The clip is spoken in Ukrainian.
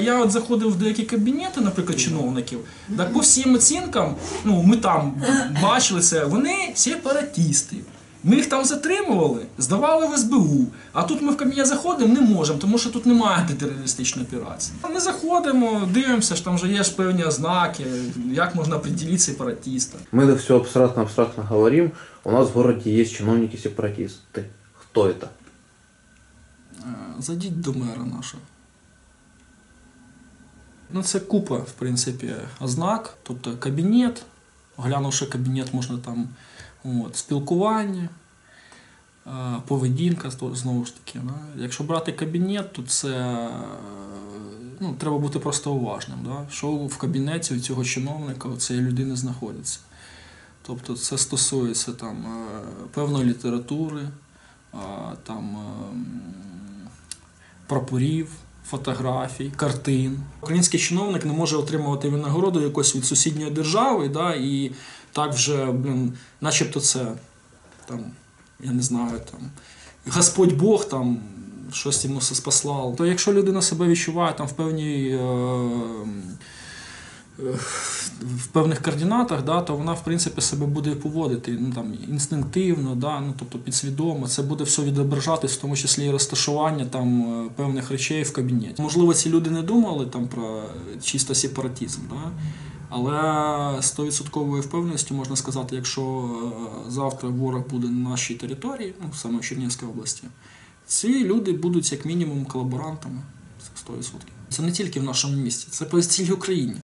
Я от заходив в деякі кабінети, наприклад, чиновників, так по всім оцінкам, ну ми там бачили це, вони сепаратісти. Ми їх там затримували, здавали в СБУ. А тут ми в кабінет заходимо, не можемо, тому що тут немає антитерористичної операції. Ми заходимо, дивимося, що там вже є ж певні ознаки, як можна приділити сепаратіста. Мы это все абстрактно-абстрактно говорим. У нас в городе есть чиновники-сепаратисты. Кто это? Е, Зайдіть до мера нашого. Ну, це купа, в принципі, ознак. Тобто кабінет, оглянувши кабінет, можна там от, спілкування, е, поведінка, знову ж таки. Да? Якщо брати кабінет, то це е, ну, треба бути просто уважним. Да? Що в кабінеті у цього чиновника, у цієї людини знаходиться. Тобто це стосується там, е, певної літератури, там, е, прапорів, фотографій, картин. Український чиновник не може отримувати винагороду якось від сусідньої держави, да, і так вже, блін, начебто це там, я не знаю, там, Господь Бог там щось йому спаслав. То якщо людина себе відчуває там в певній. Е, в певних координатах, да, то вона в принципі себе буде поводити ну, там, інстинктивно, да, ну, тобто підсвідомо. Це буде все відображатись, в тому числі і розташування там, е, певних речей в кабінеті. Можливо, ці люди не думали там, про чисто сепаратизм, да, але 100% впевненістю можна сказати, якщо е, завтра ворог буде на нашій території, ну, саме в Чернігівській області, ці люди будуть як мінімум колаборантами. Це 100%. Це не тільки в нашому місті, це по цілій Україні.